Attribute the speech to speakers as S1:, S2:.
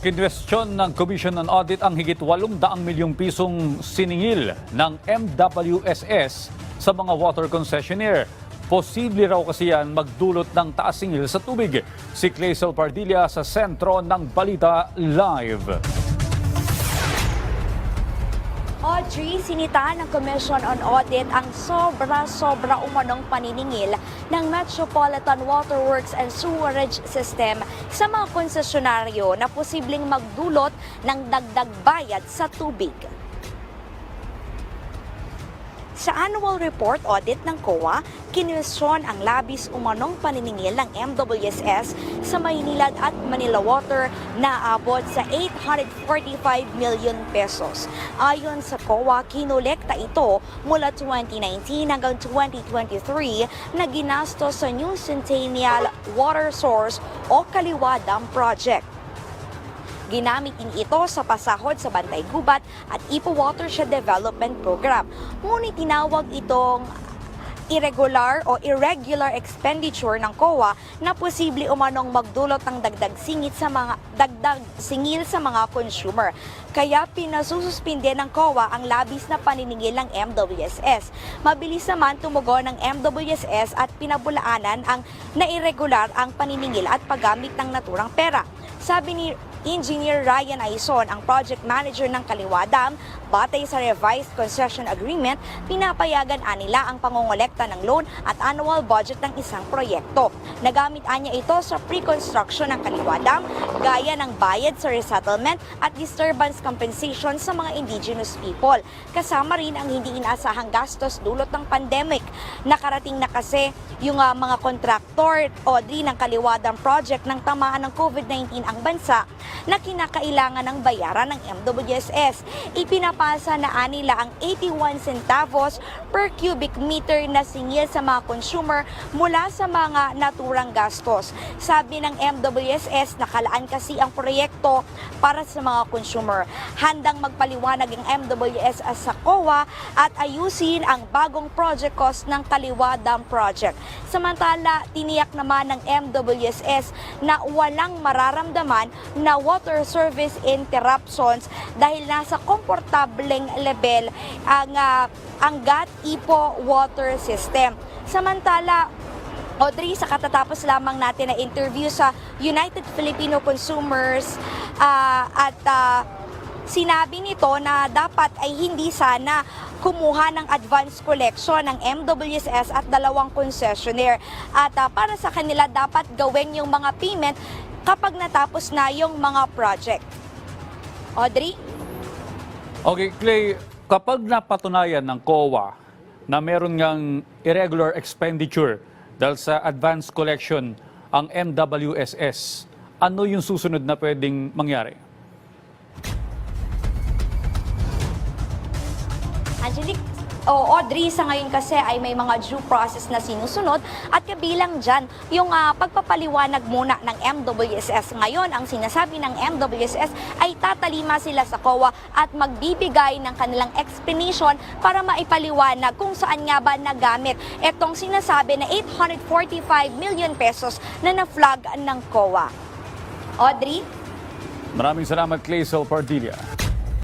S1: Kinwestiyon ng Commission on Audit ang higit 800 milyong pisong siningil ng MWSS sa mga water concessionaire. Posible raw kasi yan magdulot ng taas singil sa tubig. Si Clazel Pardilla sa sentro ng Balita Live.
S2: Audrey, sinita ng Commission on Audit ang sobra-sobra umanong paniningil ng Metropolitan Water Works and Sewerage System sa mga konsesyonaryo na posibleng magdulot ng dagdag bayad sa tubig. Sa annual report audit ng COA, kinwestiyon ang labis umanong paniningil ng MWSS sa Maynilad at Manila Water na abot sa 845 million pesos. Ayon sa COA, kinolekta ito mula 2019 hanggang 2023 na ginastos sa New Centennial Water Source o Kaliwa Dam Project. Ginamit din ito sa pasahod sa Bantay Gubat at Ipo Watershed Development Program. Ngunit tinawag itong irregular o irregular expenditure ng COA na posible umanong magdulot ng dagdag singit sa mga dagdag singil sa mga consumer. Kaya pinasususpinde ng COA ang labis na paniningil ng MWSS. Mabilis naman tumugon ng MWSS at pinabulaanan ang nairregular ang paniningil at paggamit ng naturang pera. Sabi ni Engineer Ryan Aison, ang project manager ng Kaliwa Dam, batay sa revised concession agreement, pinapayagan anila ang pangongolekta ng loan at annual budget ng isang proyekto. Nagamit anya ito sa pre-construction ng Kaliwa Dam, gaya ng bayad sa resettlement at disturbance compensation sa mga indigenous people. Kasama rin ang hindi inaasahang gastos dulot ng pandemic. Nakarating na kasi yung ah, mga kontraktor o di ng Kaliwa Dam project ng tamaan ng COVID-19 ang bansa na kinakailangan ng bayaran ng MWSS. Ipinapasa na anila ang 81 centavos per cubic meter na singil sa mga consumer mula sa mga naturang gastos. Sabi ng MWSS, nakalaan kasi ang proyekto para sa mga consumer. Handang magpaliwanag ang MWSS sa COA at ayusin ang bagong project cost ng Kaliwa Project. Samantala, tiniyak naman ng MWSS na walang mararamdaman na water service interruptions dahil nasa komportableng level ang ah, ang GAT IPO water system. Samantala, Audrey, sa katatapos lamang natin na interview sa United Filipino Consumers ah, at ah, sinabi nito na dapat ay hindi sana kumuha ng advance collection ng MWSS at dalawang concessionaire. At ah, para sa kanila dapat gawin yung mga payment kapag natapos na yung mga project. Audrey?
S1: Okay, Clay, kapag napatunayan ng COA na meron ngang irregular expenditure dahil sa advance collection ang MWSS, ano yung susunod na pwedeng mangyari?
S2: Angelique, o Audrey, sa ngayon kasi ay may mga due process na sinusunod at kabilang dyan yung ah, pagpapaliwanag muna ng MWSS. Ngayon, ang sinasabi ng MWSS ay tatalima sila sa COA at magbibigay ng kanilang explanation para maipaliwanag kung saan nga ba nagamit itong sinasabi na 845 million pesos na na-flag ng COA. Audrey?
S1: Maraming salamat, Clay Pardilla.